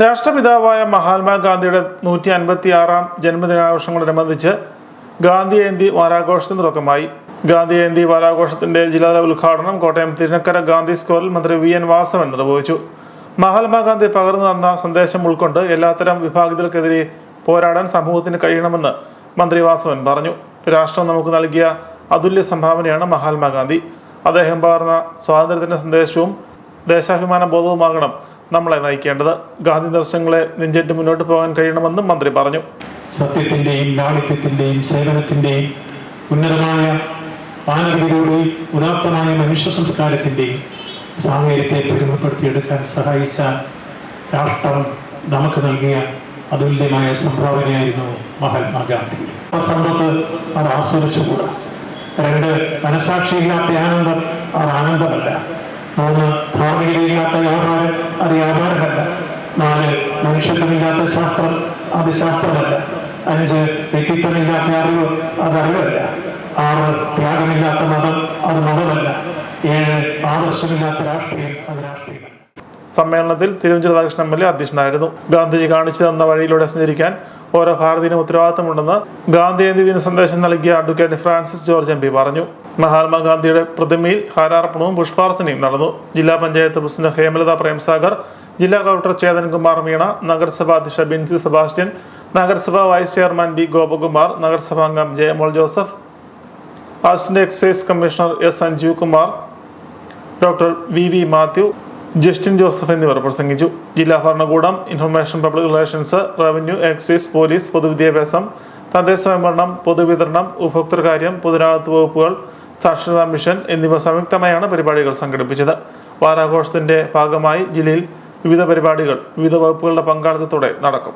രാഷ്ട്രപിതാവായ മഹാത്മാഗാന്ധിയുടെ നൂറ്റി അൻപത്തി ആറാം ജന്മദിനാഘോഷങ്ങളോടനുബന്ധിച്ച് ഗാന്ധി ജയന്തി വാരാഘോഷത്തിന് തുടക്കമായി ഗാന്ധി ജയന്തി വാരാഘോഷത്തിന്റെ ജില്ലാതല ഉദ്ഘാടനം കോട്ടയം തിരുനക്കര ഗാന്ധി സ്കൂളിൽ മന്ത്രി വി എൻ വാസവൻ നിർവഹിച്ചു. മഹാത്മാഗാന്ധി പകർന്നു തന്ന സന്ദേശം ഉൾക്കൊണ്ട് എല്ലാത്തരം വിഭാഗത്തിൽക്കെതിരെ പോരാടാൻ സമൂഹത്തിന് കഴിയണമെന്ന് മന്ത്രി വാസവൻ പറഞ്ഞു. രാഷ്ട്രം നമുക്ക് നൽകിയ അതുല്യ സംഭാവനയാണ് മഹാത്മാഗാന്ധി അദ്ദേഹം പകർന്ന സ്വാതന്ത്ര്യത്തിന്റെ സന്ദേശവും ദേശാഭിമാന ബോധവുമാകണം നമ്മളെ നയിക്കേണ്ടത് ഗാന്ധി ദർശനങ്ങളെ നെഞ്ചേറ്റ് മുന്നോട്ട് പോകാൻ കഴിയണമെന്നും മന്ത്രി പറഞ്ഞു. സത്യത്തിന്റെയും ലാളിത്യത്തിന്റെയും സേവനത്തിന്റെയും ഉന്നതമായ മാനവികതയുടെയും ഉദാത്തമായ മനുഷ്യ സംസ്കാരത്തിന്റെയും സാഹചര്യത്തെ പരിമപ്പെടുത്തിയെടുക്കാൻ സഹായിച്ച രാഷ്ട്രം നമുക്ക് നൽകിയ അതുല്യമായ സംഭാവനയായിരുന്നു മഹാത്മാഗാന്ധി ആ സമ്പത്ത് അവർ ആസ്വദിച്ചുകൂടാ. രണ്ട് മനസാക്ഷിയില്ലാത്ത ആനന്ദം അവർ ആനന്ദമല്ല. മൂന്ന് ധാർമ്മികതയില്ലാത്ത വ്യാപാരമല്ല. നാല് മനുഷ്യത്വമില്ലാത്ത ശാസ്ത്രം അത് ശാസ്ത്രമല്ല അഞ്ച് വ്യക്തിത്വമില്ലാത്ത അറിവ് അത് അറിവല്ല. ആറ് ത്യാഗമില്ലാത്ത മതം അത് മതമല്ല. ഏഴ് ആദർശമില്ലാത്ത രാഷ്ട്രീയം അത് രാഷ്ട്രീയമല്ല. സമ്മേളനത്തിൽ Thiruvanchoor Radhakrishnan M L A അധ്യക്ഷനായിരുന്നു. ഗാന്ധിജി കാണിച്ചു തന്ന വഴിയിലൂടെ സഞ്ചരിക്കാൻ ഓരോ ഭാരതീയനും ഉത്തരവാദിത്തമുണ്ടെന്ന് ഗാന്ധി ജയന്തി ദിന സന്ദേശം നൽകിയ advocate Francis George M P പറഞ്ഞു. മഹാത്മാഗാന്ധിയുടെ പ്രതിമയിൽ ഹാരാർപ്പണവും പുഷ്പാർച്ചനയും നടന്നു. ജില്ലാ പഞ്ചായത്ത് പ്രസിഡന്റ് ഹേമലത പ്രേംസാഗർ ജില്ലാ കളക്ടർ ചേതൻകുമാർ മീണ നഗരസഭാ അധ്യക്ഷ ബിൻസി സെബാസ്റ്റ്യൻ നഗരസഭാ വൈസ് ചെയർമാൻ ബി ഗോപകുമാർ നഗരസഭാ അംഗം Jayamol Joseph assistant excise commissioner S Sanjeev Kumar doctor V V Mathew Justin Joseph എന്നിവർ പ്രസംഗിച്ചു. ജില്ലാ ഭരണകൂടം information public relations revenue excise police പൊതുവിദ്യാഭ്യാസം തദ്ദേശ സ്വയംഭരണം പൊതുവിതരണം ഉപഭോക്തൃകാര്യം പൊതുരാഗത്ത് വകുപ്പുകൾ സാക്ഷരതാ മിഷൻ എന്നിവ സംയുക്തമായാണ് പരിപാടികൾ സംഘടിപ്പിച്ചത്. വാരാഘോഷത്തിന്റെ ഭാഗമായി ജില്ലയിൽ വിവിധ പരിപാടികൾ വിവിധ വകുപ്പുകളുടെ പങ്കാളിത്തത്തോടെ നടക്കും.